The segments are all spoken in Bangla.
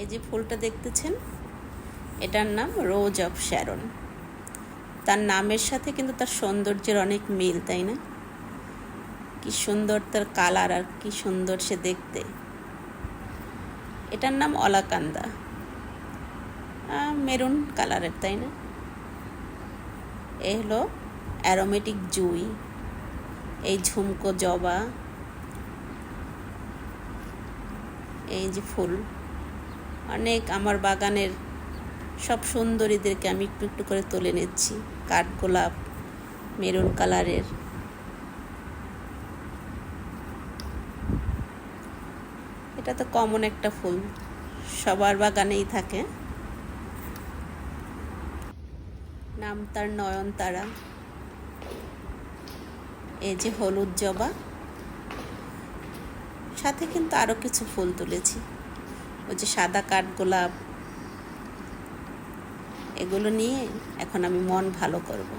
এই যে ফুলটা দেখতেছেন, এটার নাম রোজ অফ শ্যারন তার নামের সাথে কিন্তু তার সৌন্দর্যের অনেক মিল, তাই না? কি সুন্দর তার কালার আর কি সুন্দর সে দেখতে। এটার নাম অলাকান্দা মেরুন কালারের, তাই না? এ হলো অ্যারোমেটিক জুই, এই ঝুমকো জবা, এই যে ফুল। অনেক আমার বাগানের সব সুন্দরীদেরকে আমি একটু একটু করে তুলে নিচ্ছি। কাঠগোলাপ মেরুন কালারের। এটা তো কমন একটা ফুল, সবার বাগানেই থাকে। নাম তার নয়নতারা। এই যে হলুদ জবা। সাথে কিন্তু আরও কিছু ফুল তুলেছি। ওই যে সাদা কাঠগোলাপ এগুলো নিয়ে এখন আমি মন ভালো করব।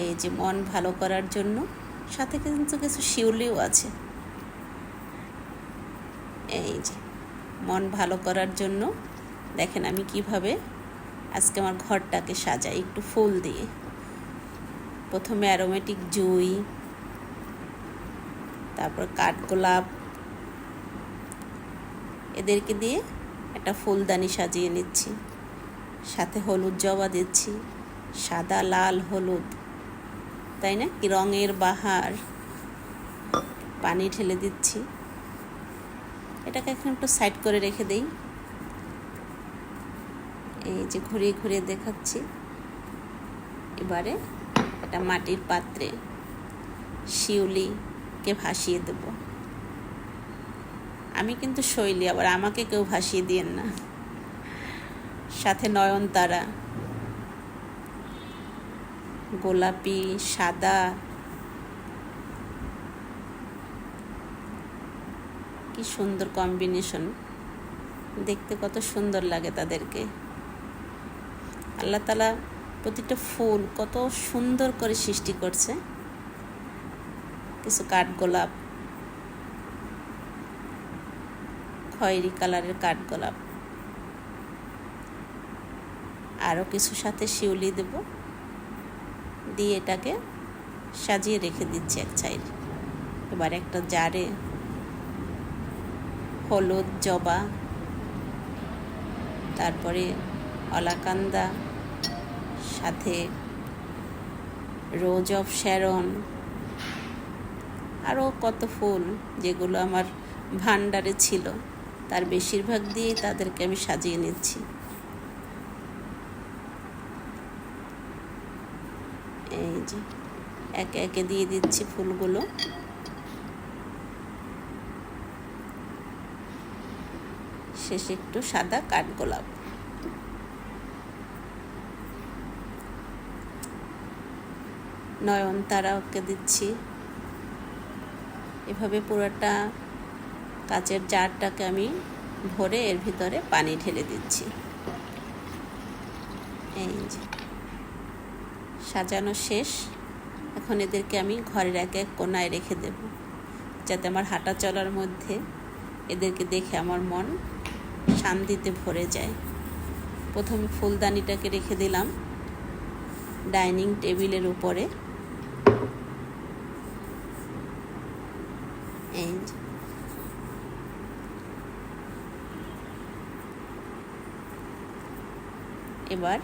এই যে মন ভালো করার জন্য সাথে কিন্তু কিছু শিউলিও আছে। এই যে মন ভালো করার জন্য দেখেন আমি কীভাবে আজকে আমার ঘরটাকে সাজাই একটু ফুল দিয়ে। প্রথমে অ্যারোমেটিক জুই, তারপর কাঠগোলাপ এদেরকে দিয়ে একটা ফুলদানি সাজিয়ে নিচ্ছি। সাথে হলুদ জবা দিচ্ছি, সাদা, লাল, হলুদ, তাই না? কি রঙের বাহার। পানি ঢেলে দিচ্ছি। এটাকে এখন একটু সাইড করে রেখে দেই। এই যে ঘুরিয়ে ঘুরিয়ে দেখাচ্ছি। এবারে একটা মাটির পাত্রে শিউলিকে ভাসিয়ে দেব। আমি কিন্তু শৈলী, আবার আমাকে কেউ ভাসিয়ে দিয়েন না। সাথে নয়নতারা, গোলাপি, সাদা, কি সুন্দর কম্বিনেশন দেখতে কত সুন্দর লাগে তাদেরকে। আল্লাহ তালা প্রতিটা ফুল কত সুন্দর করে সৃষ্টি করছে। কিছু কাঠগোলাপ খয়েরি কালারের কাঠগোলাপ। আরও কিছু সাথে শিউলি দেব। দিয়ে এটাকে সাজিয়ে রেখে দিচ্ছি এক সাইড। এবার একটা জারে হলুদ, জবা, তারপরে অলাকান্দা, সাথে রোজ অফ শ্যারন আরও কত ফুল যেগুলো আমার ভান্ডারে ছিল। তার বেশিরভাগ দিয়েই তাদেরকে আমি সাজিয়ে নিচ্ছি। এই যে, একে একে দিয়ে দিচ্ছি ফুলগুলো। শেষে একটু সাদা কাঠগোলাপ নয়নতারা ওকে দিচ্ছি। এভাবে পুরোটা কাচের জারটাকে আমি ভরে এর ভিতরে পানি ঢেলে দিচ্ছি। এই যে। সাজানো শেষ। এখন এদেরকে আমি ঘরের এক এক কোনায় রেখে দেব, যাতে আমার হাঁটা চলার মধ্যে এদেরকে দেখে আমার মন শান্তিতে ভরে যায়। প্রথমে ফুলদানিটাকে রেখে দিলাম ডাইনিং টেবিলের উপরে। এই এবার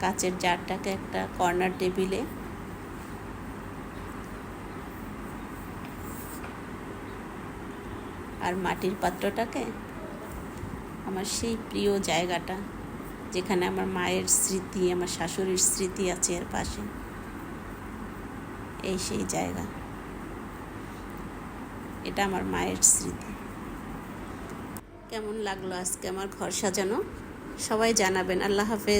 কাচের জারটাকে একটা কর্নার টেবিলে আর মাটির পাত্রটাকে আমার সেই প্রিয় জায়গাটা, যেখানে আমার মায়ের স্মৃতি, আমার শাশুড়ির স্মৃতি আছে এর পাশে। এই সেই জায়গা। এটা আমার মায়ের স্মৃতি। কেমন লাগল আজকে আমার ঘর সাজানো? সবাই জানাবেন। আল্লাহ হাফেজ।